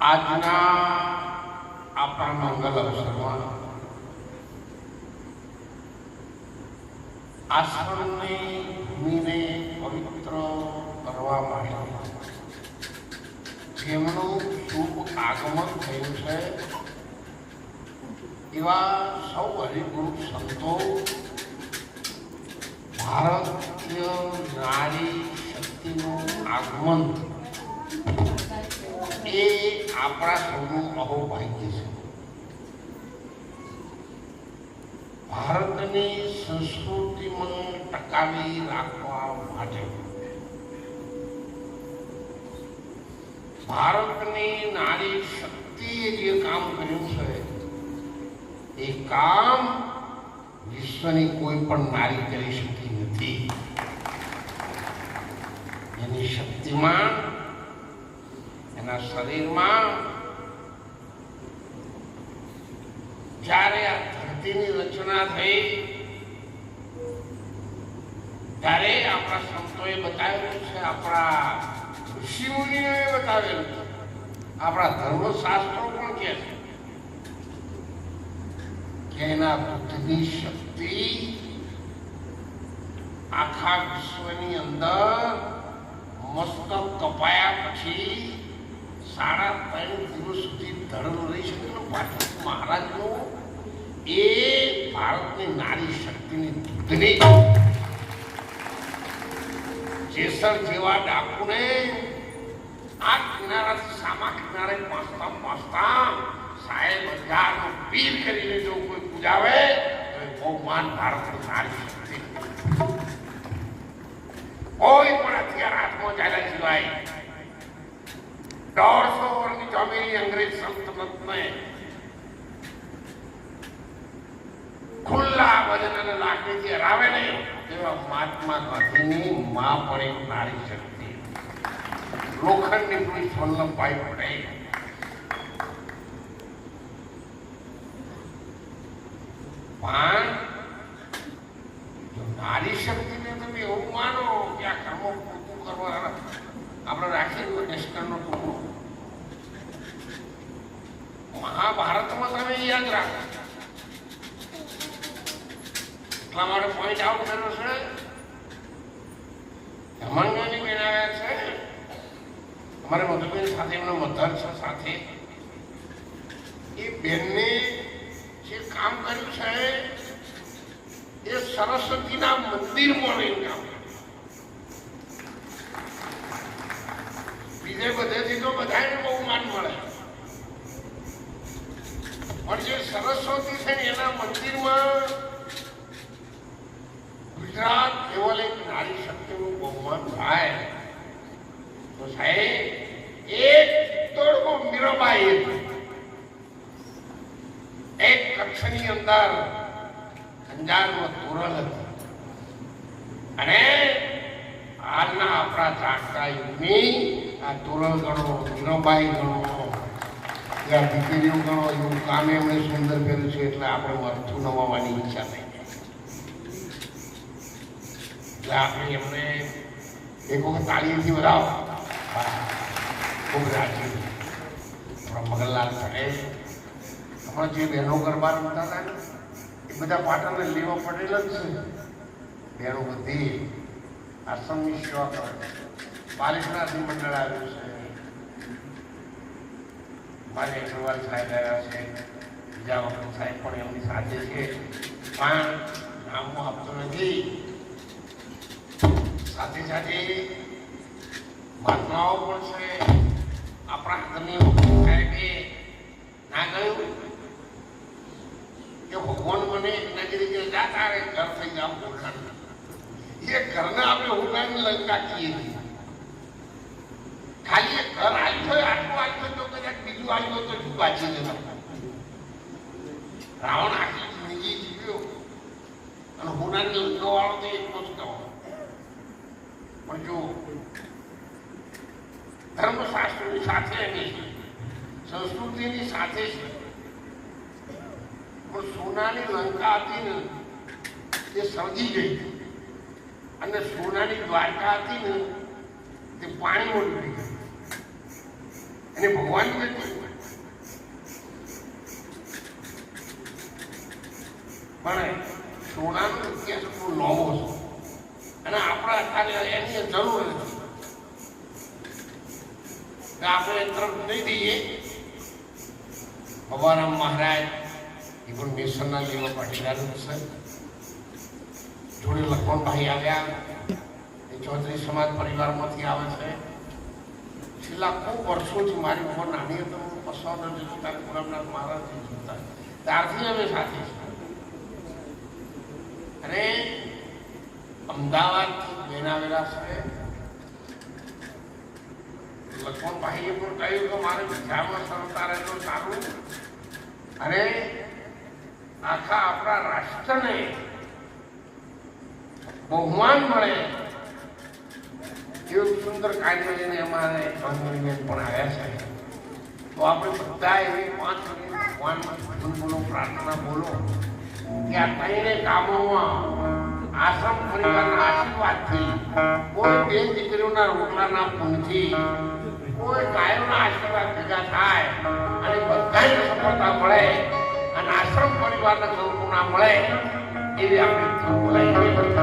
આજના આપણા મંગલ અવસરમાં આશ્રમની ભૂમિને પવિત્ર કરવા માટે જેમનું શુભ આગમન થયું છે, એવા સૌ હરિગુરુ સંતો ભારતીય નારી શક્તિનું આગમન એ આપણા સૌનું અહોભાગ્ય છે. ભારતની સંસ્કૃતિમાં ટકાવી રાખવા માટે ભારતની નારી શક્તિએ જે કામ કર્યું છે, એ કામ વિશ્વની કોઈ પણ નારી કરી શકી નથી. એની શક્તિમાં એના શરીરમાં જ્યારે આ ધરતીની રચના થઈ, ત્યારે આપણા સંતોએ બતાવેલું છે, આપણા ઋષિમુનિઓએ બતાવેલું છે. આપણા ધર્મશાસ્ત્રો પણ કહે છે કે એના બુદ્ધની શક્તિ આખા વિશ્વની અંદર મસ્તક કપાયા પછી સાડા ત્રણ દિવસ સુધી ધર્મ રહી શકેલો પાઠક મહારાજનો એ ભારતની નારી શક્તિની દૂધની જેસર જેવા ડાકુને આ કિનારાથી સામા કિનારે પહોંચતા પહોંચતા સાહેબ હજારનો પીર કરીને જો કોઈ પૂજાવે તો એ બહુમાન ભારતની નારી શક્તિ. કોઈ પણ હથિયાર હાથમાં ચાલ્યા સિવાય દોઢસો વર્ષની જમેલી અંગ્રેજ સલ્તનતને ખુલ્લા વજન અને લાકડીથી હરાવે નહીં તેવા મહાત્મા ગાંધીની મા પણ એક નારી શક્તિ લોખંડની પુરુષ વલ્લભભાઈ પટેલ પણ જો નારી શક્તિને તમે એવું માનો કે આ કર્મો પૂરું કરવા આપણે રાખીએ લશ્કરનો ટુકડો મહાભારતમાં તમે યાદ રાખો. એટલા માટે પોઈન્ટ આઉટ કર્યો છે. હેમાંગની બેન આવ્યા છે. અમારે મધુબેન સાથે એમનો મધર છે સાથે. એ બેનને જે કામ કર્યું છે, એ સરસ્વતીના મંદિરમાં રહીને કામ બીજે બધેથી તો બધાને બહુ માન મળે. પણ જે સરસ્વતી છે એના મંદિરમાં ગુજરાત કેવલ એક નારી શક્તિનું બહુમાન થાય. તો સાહેબ, એક તોડકો મીરાબાઈ એક કચ્છની અંદર અંજારમાં તોરણ હતી. અને હાલના આપણા જાગતા યુગની આ તોરણ ગણો, મીરાબાઈ ગણો યા દીકરીઓ ગણો, એવું કામ એમણે સુંદર કર્યું છે, એટલે આપણે વર્થું નવાવાની ઈચ્છા જાય એટલે આપણે એમને એક વખત તાળીથી વધાવો ખૂબ રાજી. આપણા મગનલાલ પટેલ હમણાં જે બહેનો ગરબા રમતા હતા ને, એ બધા પાટણને લેવા પટેલ જ છે. બહેનો બધી આશ્રમની સેવા કરે બાલિકનાથની મંડળ આવ્યું છે. મારે અગ્રવાલ સાહેબ આવ્યા છે. બીજા વખત સાહેબ પણ એમની સાથે છે. પણ નામ હું આપતો નથી. સાથે સાથે મહાત્માઓ પણ છે. આપણા આદરણીય સાહેબે ના કહ્યું કે ભગવાન મને નગરી રીતે જાતા રે ઘર થઈ જાવ હોલન એ ઘરને આપણે હોલન લંકા કહીએ ખાલી એક ઘર આવ્યું તો કદાચ તો શું વાંચી જતા રાવણ આખી જિંદગી જીવ્યો. અને હોનાની લંકા વાળો તો એટલો જ કહો પણ જો ધર્મશાસ્ત્રની સાથે સંસ્કૃતિની સાથે છે, પણ સોનાની લંકા હતી ને તે સળગી ગઈ. અને સોનાની દ્વારકા હતી ને, તે પાણી ઓળખી ગઈ અને ભગવાન કોઈ કોઈ પણ સોનાનો ઇતિહાસ બહુ લાંબો છે. અને આપણા અત્યારે એની જરૂર નથી. આપણે તરફ નહીં દઈએ ભગવાન મહારાજ એ પણ મિશનના લેવા પાટીદાર છે. જોડે લખમણભાઈ આવ્યા. એ ચૌધરી સમાજ પરિવારમાંથી આવે છે. છેલ્લા ખૂબ વર્ષોથી મારી ઉંમર નાની હતી. હું પસંદ નથી ત્યારે ગુલાબનાથ મહારાજ જોતા. ત્યારથી અમે સાથે છીએ. અને અમદાવાદથી બેન આવેલા છે લક્ષ્મણભાઈએ પણ કહ્યું કે મારે બીજામાં સરળતા રહેતો સારું. અને આખા આપણા રાષ્ટ્રને બહુમાન મળે. એવું સુંદર કાર્ય લઈને અમારે ચૌધરીબેન પણ આવ્યા છે. તો આપણે બધા એવી પાંચ મિનિટ ભગવાન ભજન બોલો, પ્રાર્થના બોલો. કે આ આશ્રમ પરિવારના આશીર્વાદથી કોઈ બે દીકરીઓના રોટલાના પૂનથી કોઈ ગાયોના આશીર્વાદ ભેગા થાય અને બધાને સફળતા મળે અને આશ્રમ પરિવારના કલ્પના મળે એવી આપણે બોલાવી